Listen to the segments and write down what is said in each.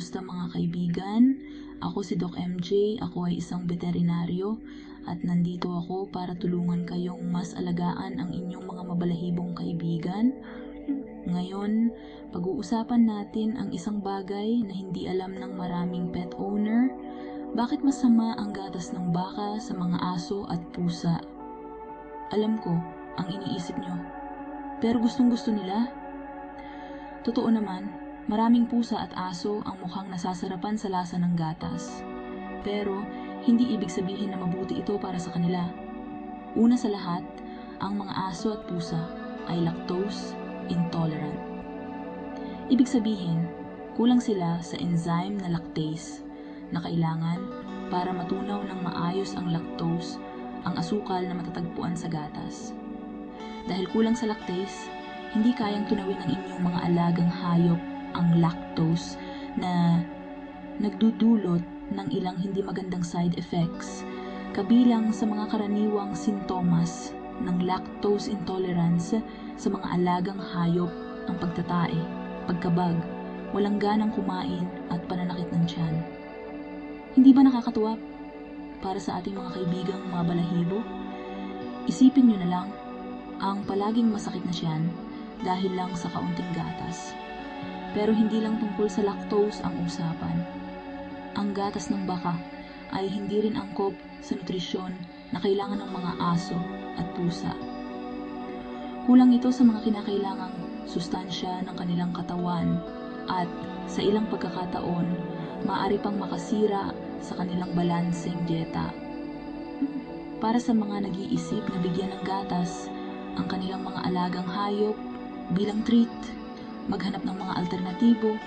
Kumusta mga kaibigan? Ako si Doc MJ, ako ay isang veterinaryo at nandito ako para tulungan kayong mas alagaan ang inyong mga mabalahibong kaibigan. Ngayon, pag-uusapan natin ang isang bagay na hindi alam ng maraming pet owner. Bakit masama ang gatas ng baka sa mga aso at pusa? Alam ko, ang iniisip nyo. Pero gustong gusto nila? Totoo naman, maraming pusa at aso ang mukhang nasasarapan sa lasa ng gatas. Pero, hindi ibig sabihin na mabuti ito para sa kanila. Una sa lahat, ang mga aso at pusa ay lactose intolerant. Ibig sabihin, kulang sila sa enzyme na lactase na kailangan para matunaw ng maayos ang lactose, ang asukal na matatagpuan sa gatas. Dahil kulang sa lactase, hindi kayang tunawin ng inyong mga alagang hayop ang lactose na nagdudulot ng ilang hindi magandang side effects kabilang sa mga karaniwang sintomas ng lactose intolerance sa mga alagang hayop ang pagtatae, pagkabag, walang ganang kumain at pananakit ng tiyan. Hindi ba nakakatuwa para sa ating mga kaibigang mga balahibo? Isipin nyo na lang ang palaging masakit na tiyan dahil lang sa kaunting gatas. Pero hindi lang tungkol sa lactose ang usapan. Ang gatas ng baka ay hindi rin angkop sa nutrisyon na kailangan ng mga aso at pusa. Kulang ito sa mga kinakailangang sustansya ng kanilang katawan at sa ilang pagkakataon, maaari pang makasira sa kanilang balanseng dieta. Para sa mga nag-iisip na bigyan ng gatas ang kanilang mga alagang hayop bilang treat, maghanap ng mga alternatibo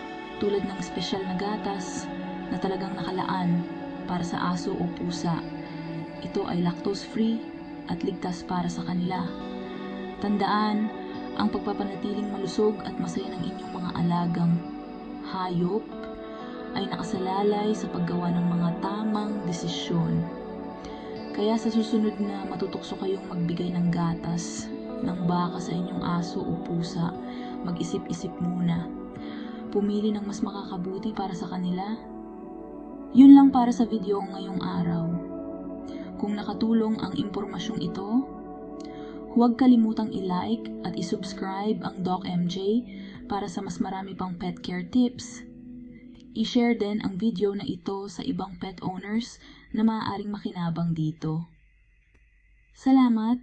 tulad ng espesyal na gatas na talagang nakalaan para sa aso o pusa. Ito ay lactose-free at ligtas para sa kanila. Tandaan, ang pagpapanatiling malusog at masaya ng inyong mga alagang hayop ay nakasalalay sa paggawa ng mga tamang desisyon. Kaya sa susunod na matutokso kayong magbigay ng gatas ng baka sa inyong aso o pusa, mag-isip-isip muna. Pumili ng mas makakabuti para sa kanila. Yun lang para sa video ko ngayong araw. Kung nakatulong ang impormasyong ito, huwag kalimutang i-like at i-subscribe ang Doc MJ para sa mas marami pang pet care tips. I-share din ang video na ito sa ibang pet owners na maaaring makinabang dito. Salamat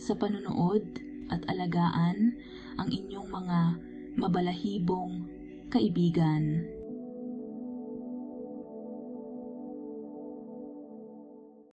sa panunood at alagaan ang inyong mga mabalahibong kaibigan.